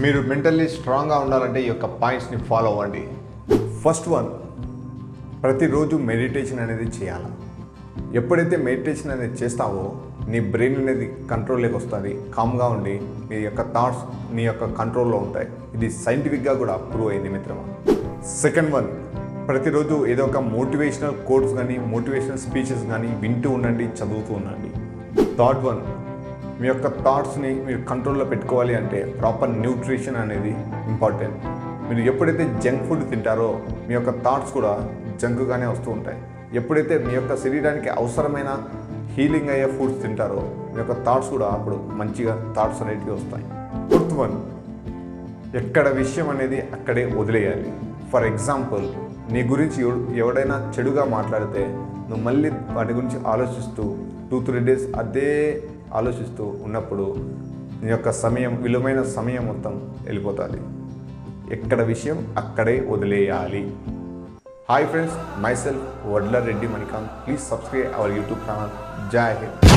మీరు మెంటల్లీ స్ట్రాంగ్గా ఉండాలంటే ఈ యొక్క పాయింట్స్ని ఫాలో అవ్వండి. ఫస్ట్ వన్ ప్రతిరోజు మెడిటేషన్ అనేది చేయాలి? ఎప్పుడైతే మెడిటేషన్ అనేది చేస్తావో నీ బ్రెయిన్ అనేది కంట్రోల్లోకి వస్తుంది. కామ్గా ఉండి నీ యొక్క థాట్స్ నీ యొక్క కంట్రోల్లో ఉంటాయి. ఇది సైంటిఫిక్గా కూడా ప్రూవ్ అయింది మిత్రమా? సెకండ్ వన్ ప్రతిరోజు ఏదో ఒక మోటివేషనల్ కోడ్స్ కానీ మోటివేషనల్ స్పీచెస్ కానీ వింటూ ఉండండి చదువుతూ ఉండండి. థర్డ్ వన్ మీ యొక్క థాట్స్ని మీరు కంట్రోల్లో పెట్టుకోవాలి అంటే ప్రాపర్ న్యూట్రిషన్ అనేది ఇంపార్టెంట్ మీరు ఎప్పుడైతే జంక్ ఫుడ్ తింటారో మీ యొక్క థాట్స్ కూడా జంక్గానే వస్తూ ఉంటాయి. ఎప్పుడైతే మీ యొక్క శరీరానికి అవసరమైన హీలింగ్ అయ్యే ఫుడ్స్ తింటారో మీ యొక్క థాట్స్ కూడా అప్పుడు మంచిగా థాట్స్ అనేటివి వస్తాయి. ఫోర్త్ వన్ ఎక్కడ విషయం అనేది అక్కడే వదిలేయాలి. ఫర్ ఎగ్జాంపుల్ నీ గురించి ఎవడైనా చెడుగా మాట్లాడితే నువ్వు మళ్ళీ వాటి గురించి ఆలోచిస్తూ టూ త్రీ డేస్ అదే ఆలోచిస్తూ ఉన్నప్పుడు నీ యొక్క సమయం విలువైన సమయం మొత్తం వెళ్ళిపోతుంది. ఎక్కడ విషయం అక్కడే వదిలేయాలి. Hi friends my self Vadla Reddy Manikanth. Please subscribe our YouTube channel Jai Hind